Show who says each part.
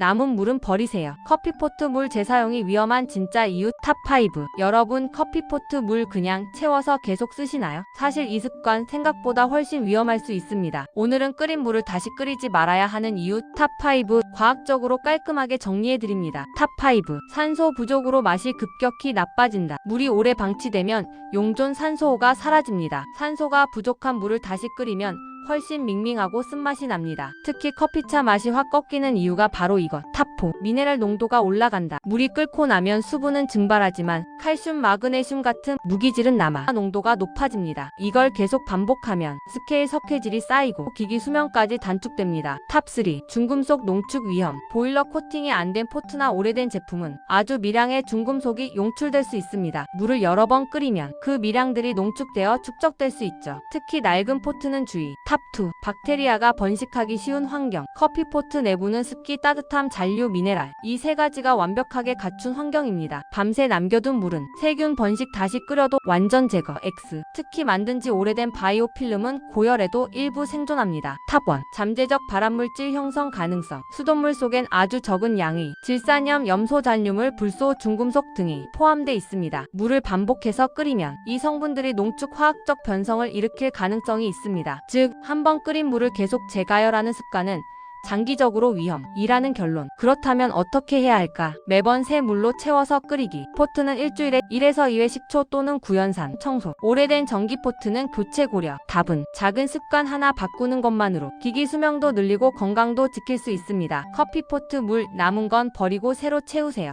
Speaker 1: 남은 물은 버리세요. 커피포트 물 재사용이 위험한 진짜 이유 탑5 여러분 커피포트 물 그냥 채워서 계속 쓰시나요? 사실 이 습관 생각보다 훨씬 위험할 수 있습니다. 오늘은 끓인 물을 다시 끓이지 말아야 하는 이유 탑5 과학적으로 깔끔하게 정리해드립니다. 탑5 산소 부족으로 맛이 급격히 나빠진다. 물이 오래 방치되면 용존 산소가 사라집니다. 산소가 부족한 물을 다시 끓이면 훨씬 밍밍하고 쓴맛이 납니다. 특히 커피차 맛이 확 꺾이는 이유가 바로 이것. 탑4. 미네랄 농도가 올라간다. 물이 끓고 나면 수분은 증발하지만 칼슘, 마그네슘 같은 무기질은 남아 농도가 높아집니다. 이걸 계속 반복하면 스케일 석회질이 쌓이고 기기 수명까지 단축됩니다. 탑3. 중금속 농축 위험. 보일러 코팅이 안 된 포트나 오래된 제품은 아주 미량의 중금속이 용출될 수 있습니다. 물을 여러 번 끓이면 그 미량들이 농축되어 축적될 수 있죠. 특히 낡은 포트는 주의. 탑2. 박테리아가 번식하기 쉬운 환경. 커피포트 내부는 습기, 따뜻함, 잔류, 미네랄. 이 세 가지가 완벽하게 갖춘 환경입니다. 밤새 남겨둔 물은 세균 번식 다시 끓여도 완전 제거. X. 특히 만든 지 오래된 바이오 필름은 고열에도 일부 생존합니다. 탑1. 잠재적 발암물질 형성 가능성. 수돗물 속엔 아주 적은 양의 질산염, 염소 잔류물, 불소, 중금속 등이 포함돼 있습니다. 물을 반복해서 끓이면 이 성분들이 농축 화학적 변성을 일으킬 가능성이 있습니다. 즉, 한 번 끓인 물을 계속 재가열하는 습관은 장기적으로 위험이라는 결론. 그렇다면 어떻게 해야 할까? 매번 새 물로 채워서 끓이기. 포트는 일주일에 1에서 2회 식초 또는 구연산 청소. 오래된 전기 포트는 교체 고려. 답은 작은 습관 하나 바꾸는 것만으로 기기 수명도 늘리고 건강도 지킬 수 있습니다. 커피 포트 물 남은 건 버리고 새로 채우세요.